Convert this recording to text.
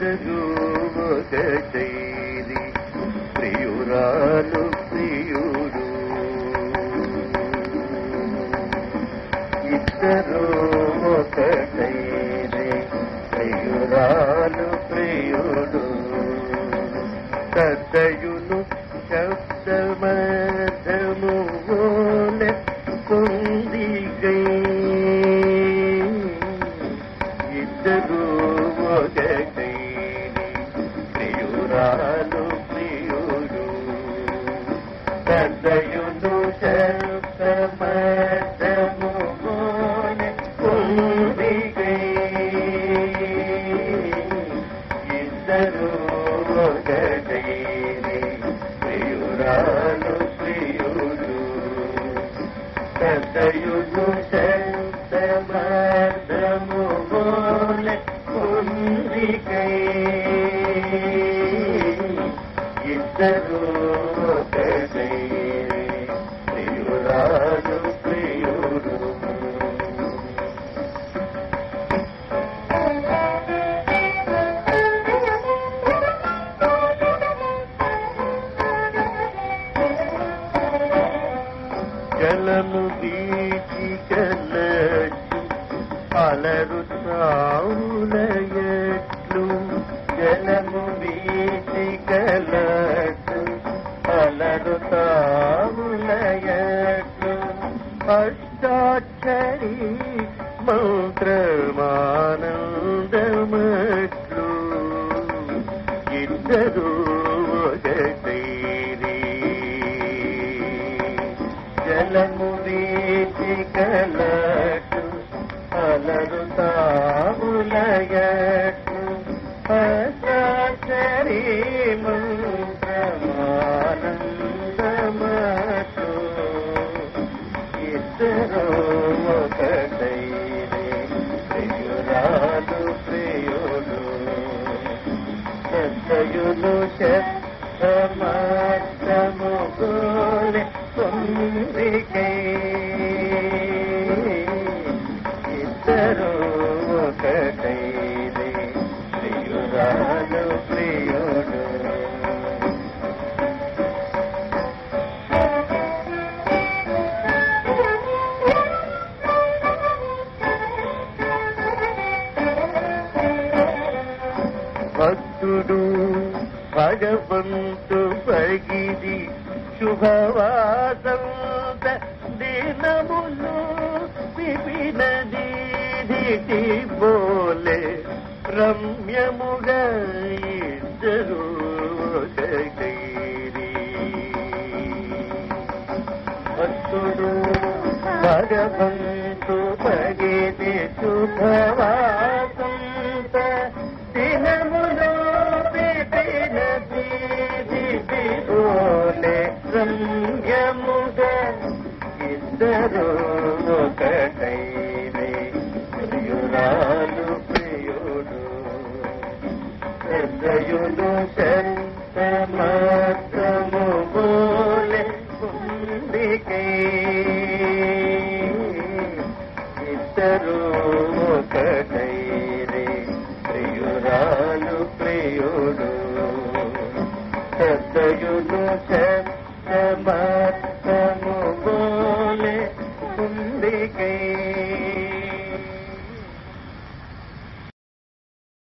ఇద్దరు ప్రియురాలు ప్రియుడు. ఇద్దరు ఒకటైరి ప్రియురాలు ప్రియుడు. సదయును శబ్దమధము పొంది ప్రియురాలు ప్రియుడు సదయును ఇద్దరు ప్రియురాలు ప్రియుడు పెద్దయుడు జలము బీచి కలచ్చు అలరు తావులయట్లు జలము బీచి అష్టాక్షరి మంత్రమానందమట్లు. ఇద్దరు ఒకటైరి జలము వీచి కలటు అలరు తాములయటు అసరి మంత్రమానందమటు ఇద్దరు ಶ್ರಮುಗುಲಿ భక్తుడు భగవంతు పగిది శుభవాసంత దినములు విపిన దీది బోలే రమ్యముగా ఇద్దరు భక్తుడు భగవంతు పగిది శుభ ఇద్దరు ఒకటైరి ప్రియురాలు ప్రియుడు. పెద్దయుడు